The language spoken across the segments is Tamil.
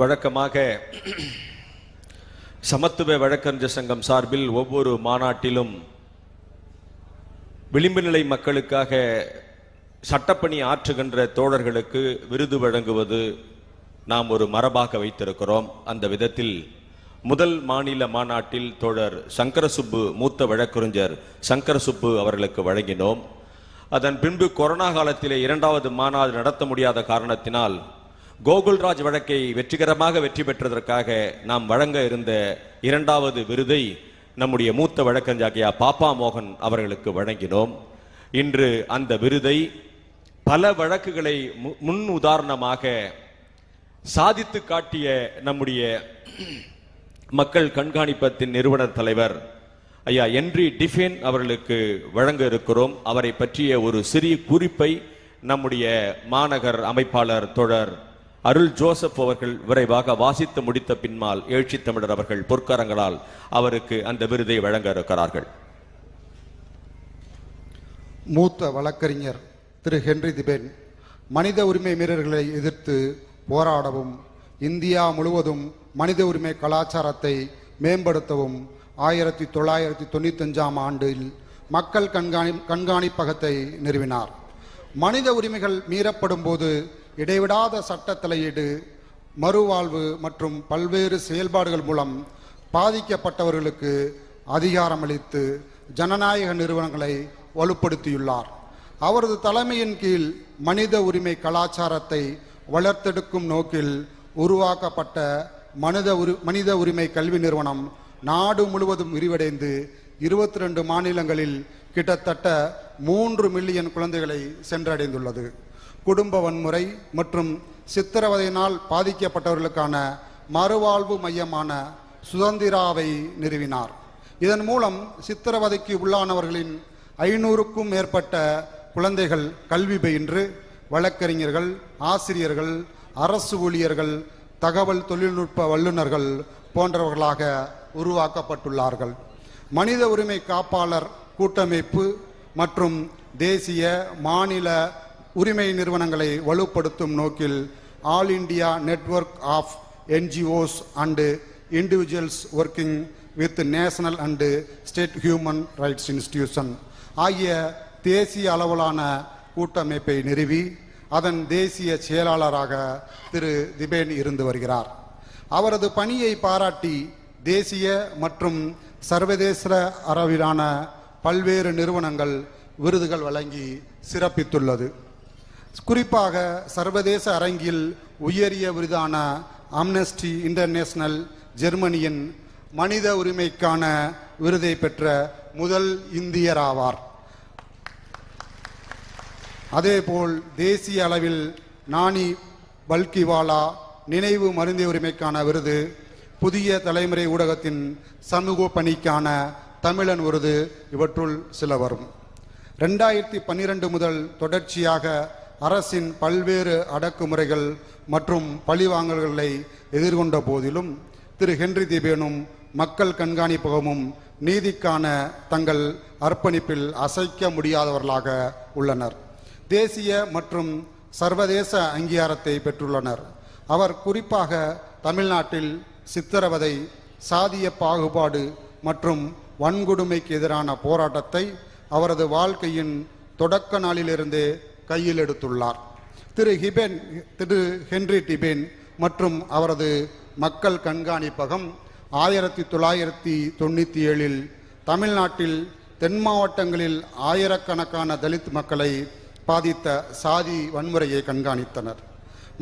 வழக்கமாக சமத்துவ வழக்கறிஞர் சங்கம் சார்பில் ஒவ்வொரு மாநாட்டிலும் விளிம்பு நிலை மக்களுக்காக சட்டப்பணி ஆற்றுகின்ற தோழர்களுக்கு விருது வழங்குவது நாம் ஒரு மரபாக வைத்திருக்கிறோம். அந்த விதத்தில் முதல் மாநில மாநாட்டில் தோழர் சங்கரசுப்பு மூத்த வழக்கறிஞர் சங்கரசுப்பு அவர்களுக்கு வழங்கினோம். அதன் பின்பு கொரோனா காலத்திலே இரண்டாவது மாநாடு நடத்த முடியாத காரணத்தினால் கோகுல்ராஜ் வழக்கை வெற்றிகரமாக வெற்றி பெற்றதற்காக நாம் வழங்க இருந்த இரண்டாவது விருதை நம்முடைய மூத்த வழக்கறிஞர் பாப்பா மோகன் அவர்களுக்கு வழங்கினோம். இன்று அந்த விருதை பல வழக்குகளை மு- முன் உதாரணமாக சாதித்து காட்டிய நம்முடைய மக்கள் கண்காணிப்பத்தின் நிறுவனர் தலைவர் ஐயா என்றி டிஃபென் அவர்களுக்கு வழங்க இருக்கிறோம். அவரை பற்றிய ஒரு சிறிய குறிப்பை நம்முடைய மாநகர் அமைப்பாளர் தொடர் அருள் ஜோசப் அவர்கள் விரைவாக வாசித்து முடித்த பின்னால் எழுச்சி தமிழர் அவர்கள் பொற்கரங்களால் அவருக்கு அந்த விருதை வழங்க இருக்கிறார்கள். மூத்த வழக்கறிஞர் திரு ஹென்றி திபென் மனித உரிமை மீறல்களை எதிர்த்து போராடவும் இந்தியா முழுவதும் மனித உரிமை கலாச்சாரத்தை மேம்படுத்தவும் ஆயிரத்தி தொள்ளாயிரத்தி தொண்ணூத்தஞ்சாம் ஆண்டில் மக்கள் கண்காணி கண்காணிப்பகத்தை நிறுவினார். மனித உரிமைகள் மீறப்படும் போது இடைவிடாத சட்ட தலையீடு மறுவாழ்வு மற்றும் பல்வேறு செயல்பாடுகள் மூலம் பாதிக்கப்பட்டவர்களுக்கு அதிகாரமளித்து ஜனநாயக நிறுவனங்களை வலுப்படுத்தியுள்ளார். அவரது தலைமையின் கீழ் மனித உரிமை கலாச்சாரத்தை வளர்த்தெடுக்கும் நோக்கில் உருவாக்கப்பட்ட மனித உரி மனித உரிமை கல்வி நிறுவனம் நாடு முழுவதும் விரிவடைந்து இருபத்தி ரெண்டு மாநிலங்களில் கிட்டத்தட்ட மூன்று மில்லியன் குழந்தைகளை சென்றடைந்துள்ளது. குடும்ப வன்முறை மற்றும் சித்திரவதையினால் பாதிக்கப்பட்டவர்களுக்கான மறுவாழ்வு மையமான சுதந்திராவை நிறுவினார். இதன் மூலம் சித்திரவதைக்கு உள்ளானவர்களின் ஐநூறுக்கும் மேற்பட்ட குழந்தைகள் கல்வி பயின்று வழக்கறிஞர்கள் ஆசிரியர்கள் அரசு ஊழியர்கள் தகவல் தொழில்நுட்ப வல்லுநர்கள் போன்றவர்களாக உருவாக்கப்பட்டுள்ளார்கள். மனித உரிமை காப்பாளர் கூட்டமைப்பு மற்றும் தேசிய மாநில உரிமை நிறுவனங்களை வலுப்படுத்தும் நோக்கில் all India network of NGOs and individuals working with national and state human rights institution ஆகிய தேசிய அளவிலான கூட்டமைப்பை நிறுவி அதன் தேசிய செயலாளராக திரு திபேன் இருந்து வருகிறார். அவரது பணியை பாராட்டி தேசிய மற்றும் சர்வதேச அளவிலான பல்வேறு நிறுவனங்கள் விருதுகள் வழங்கி சிறப்பித்துள்ளது. குறிப்பாக சர்வதேச அரங்கில் உயரிய விருதான அம்னஸ்டி இன்டர்நேஷனல் ஜெர்மனியின் மனித உரிமைக்கான விருதை பெற்ற முதல் இந்தியர் ஆவார். அதேபோல் தேசிய அளவில் நானி பல்கிவாலா நினைவு மருந்திய உரிமைக்கான விருது புதிய தலைமுறை ஊடகத்தின் சமூக பணிக்கான தமிழன் விருது இவற்றுள் சில வரும் ரெண்டாயிரத்தி பன்னிரண்டு முதல் தொடர்ச்சியாக அரசின் பல்வேறு அடக்குமுறைகள் மற்றும் பழிவாங்கல்களை எதிர்கொண்ட போதிலும் திரு ஹென்றி தீபேனும் மக்கள் கண்காணிப்பகமும் நீதிக்கான தங்கள் அர்ப்பணிப்பில் அசைக்க முடியாதவர்களாக உள்ளனர். தேசிய மற்றும் சர்வதேச அங்கீகாரத்தை பெற்றுள்ளனர். அவர் குறிப்பாக தமிழ்நாட்டில் சித்திரவதை சாதிய பாகுபாடு மற்றும் வன்கொடுமைக்கு எதிரான போராட்டத்தை அவரது வாழ்க்கையின் தொடக்க நாளிலிருந்தே கையில் எடுத்துள்ளார் திரு ஹிபென் திரு ஹென்றி டிபென் மற்றும் அவரது மக்கள் கண்காணிப்பகம் ஆயிரத்தி தொள்ளாயிரத்தி தொண்ணூற்றி ஏழில் தமிழ்நாட்டில் தென் மாவட்டங்களில் ஆயிரக்கணக்கான தலித் மக்களை பாதித்த சாதி வன்முறையை கண்காணித்தனர்.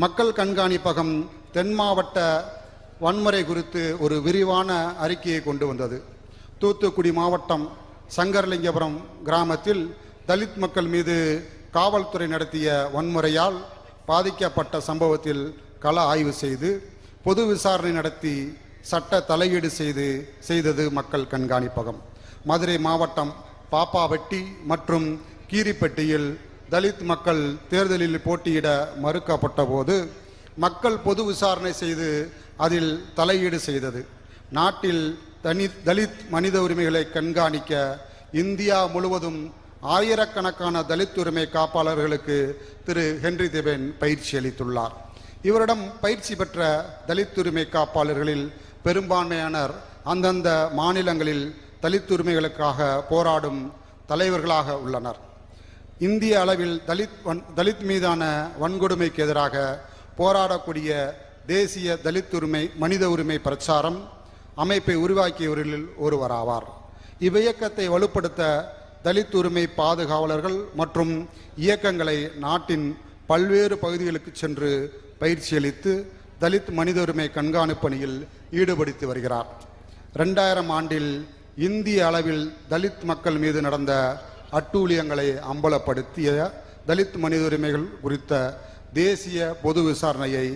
மக்கள் கண்காணிப்பகம் தென் மாவட்ட வன்முறை குறித்து ஒரு விரிவான அறிக்கையை கொண்டு வந்தது. தூத்துக்குடி மாவட்டம் சங்கரலிங்கபுரம் கிராமத்தில் தலித் மக்கள் மீது காவல்துறை நடத்திய வன்முறையால் பாதிக்கப்பட்ட சம்பவத்தில் கள ஆய்வு செய்து பொது விசாரணை நடத்தி சட்ட தலையீடு செய்து செய்தது மக்கள் கண்காணிப்பகம். மதுரை மாவட்டம் பாப்பாவெட்டி மற்றும் கீரிப்பட்டியில் தலித் மக்கள் தேர்தலில் போட்டியிட மறுக்கப்பட்ட போது மக்கள் பொது விசாரணை செய்து அதில் தலையீடு செய்தது. நாட்டில் தனி தலித் மனித உரிமைகளை கண்காணிக்க இந்தியா முழுவதும் ஆயிரக்கணக்கான தலித் உரிமை காப்பாளர்களுக்கு திரு. ஹென்றி திபென் பயிற்சி அளித்துள்ளார். இவரிடம் பயிற்சி பெற்ற தலித் உரிமை காப்பாளர்களில் பெரும்பான்மையானர் அந்தந்த மாநிலங்களில் தலித் உரிமைகளுக்காக போராடும் தலைவர்களாக உள்ளனர். இந்திய அளவில் தலித் வன் தலித் மீதான வன்கொடுமைக்கு எதிராக போராடக்கூடிய தேசிய தலித் உரிமை மனித உரிமை பிரச்சாரம் அமைப்பை உருவாக்கியவர்களில் ஒருவராவார். இவ்வியக்கத்தை வலுப்படுத்த தலித் உரிமை பாதுகாவலர்கள் மற்றும் இயக்கங்களை நாட்டின் பல்வேறு பகுதிகளுக்கு சென்று பயிற்சியளித்து தலித் மனித உரிமை கண்காணிப்பு பணியில் ஈடுபடுத்தி வருகிறார். ரெண்டாயிரம் ஆண்டில் இந்திய அளவில் தலித் மக்கள் மீது நடந்த அட்டூழியங்களை அம்பலப்படுத்திய தலித் மனித உரிமைகள் குறித்த தேசிய பொது விசாரணையை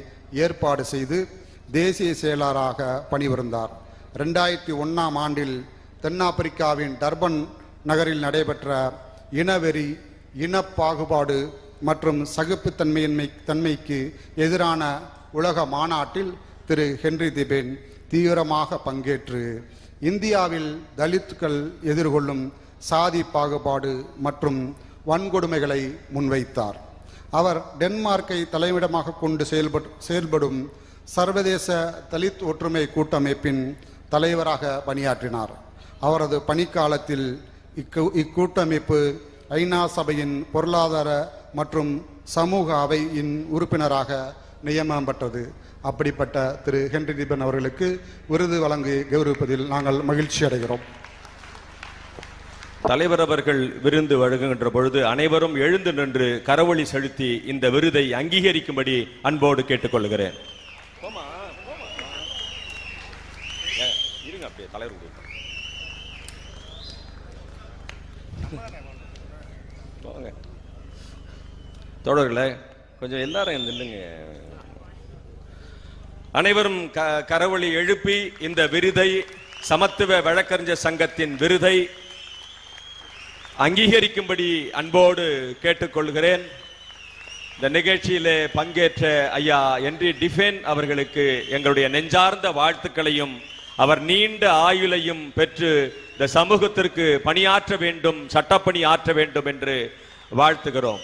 ஏற்பாடு செய்து தேசிய செயலாளராக பணிபுரிந்தார். ரெண்டாயிரத்தி ஒன்றாம் ஆண்டில் தென்னாப்பிரிக்காவின் டர்பன் நகரில் நடைபெற்ற இனவெறி இனப்பாகுபாடு மற்றும் சகிப்புத்தன்மையின்மை தன்மைக்கு எதிரான உலக மாநாட்டில் திரு. ஹென்றி திபென் தீவிரமாக பங்கேற்று இந்தியாவில் தலித்துக்கள் எதிர்கொள்ளும் சாதி பாகுபாடு மற்றும் வன்கொடுமைகளை முன்வைத்தார். அவர் டென்மார்க்கை தலைமையிடமாக கொண்டு செயல்பட் செயல்படும் சர்வதேச தலித் ஒற்றுமை கூட்டமைப்பின் தலைவராக பணியாற்றினார். அவரது பணிக்காலத்தில் இக்கு இக்கூட்டமைப்பு ஐநா சபையின் பொருளாதார மற்றும் சமூக அவையின் உறுப்பினராக நியமனம் பெற்றது. அப்படிப்பட்ட திரு ஹென்றி தீபன் அவர்களுக்கு விருது வழங்கி கௌரவிப்பதில் நாங்கள் மகிழ்ச்சி அடைகிறோம். தலைவர் அவர்கள் விருந்து வழங்குகின்ற பொழுது அனைவரும் எழுந்து நின்று கரவொளி செலுத்தி இந்த விருதை அங்கீகரிக்கும்படி அன்போடு கேட்டுக்கொள்கிறேன். இருங்க அப்படியே தலைவர் போங்க. தோழர்களே கொஞ்சம் எல்லாரும் நில்லுங்க அனைவரும் க- எழுப்பி இந்த விருதை சமத்துவ வழக்கறிஞர் சங்கத்தின் விருதை அங்கீகரிக்கும்படி அன்போடு கேட்டுக்கொள்கிறேன் இந்த நிகழ்ச்சியிலே பங்கேற்ற ஐயா என்றி டிஃபென் அவர்களுக்கு எங்களுடைய நெஞ்சார்ந்த வாழ்த்துக்களையும் அவர் நீண்ட ஆயுளையும் பெற்று இந்த சமூகத்திற்கு பணியாற்ற வேண்டும் சட்டப்பணி ஆற்ற வேண்டும் என்று வாழ்த்துகிறோம்.